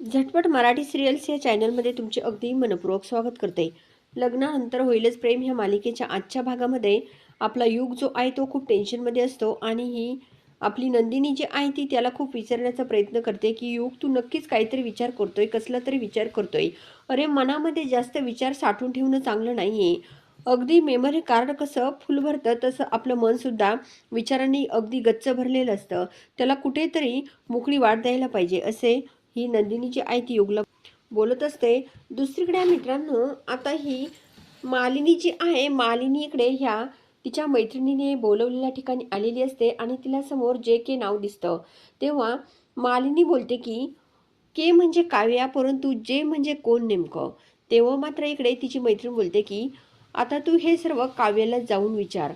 झटपट मराठी सिरियल्स या चॅनलमध्ये तुमचे अगदी मनपूर्वक स्वागत करते. लग्नानंतर होईलच प्रेम ह्या मालिकेच्या आजच्या भागामध्ये आपला युग जो आहे तो खूप टेन्शनमध्ये असतो आणि ही आपली नंदिनी जी आहे ती त्याला खूप विचारण्याचा प्रयत्न करते की युग तू नक्कीच काहीतरी विचार करतोय कसला तरी विचार करतोय. अरे मनामध्ये जास्त विचार साठवून ठेवणं चांगलं नाही आहे अगदी मेमरी कार्ड कसं फुल भरतं तसं आपलं मनसुद्धा विचारांनी अगदी गच्च भरलेलं असतं. त्याला कुठेतरी मोकळी वाट द्यायला पाहिजे असे ही नंदिनी जी आहे ती युगला बोलत असते. दुसरीकडे मित्रांनो आता ही मालिनी जी आहे मालिनी इकडे ह्या तिच्या मैत्रिणीने बोलवलेल्या ठिकाणी आलेली असते आणि तिला समोर जे के नाव दिसतं. तेव्हा मालिनी बोलते की के म्हणजे काव्या परंतु जे म्हणजे कोण नेमकं? तेव्हा मात्र इकडे तिची मैत्रीण बोलते की आता तू हे सर्व काव्याला जाऊन विचार.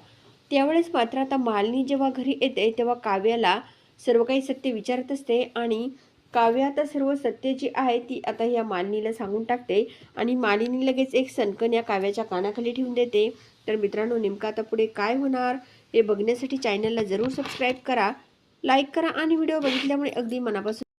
त्यावेळेस मात्र आता मालिनी जेव्हा घरी येते तेव्हा काव्याला सर्व काही सत्य विचारत असते आणि काव्य आता सर्व सत्य जी आहे ती आता या मालिनीला सांगून टाकते आणि मालिनी लगेच एक सनकन या काव्याच्या कानाखाली ठेवून देते. तर मित्रांनो नेमकं आता पुढे काय होणार हे बघण्यासाठी चॅनलला जरूर सबस्क्राईब करा लाईक करा आणि व्हिडिओ बघितल्यामुळे अगदी मनापासून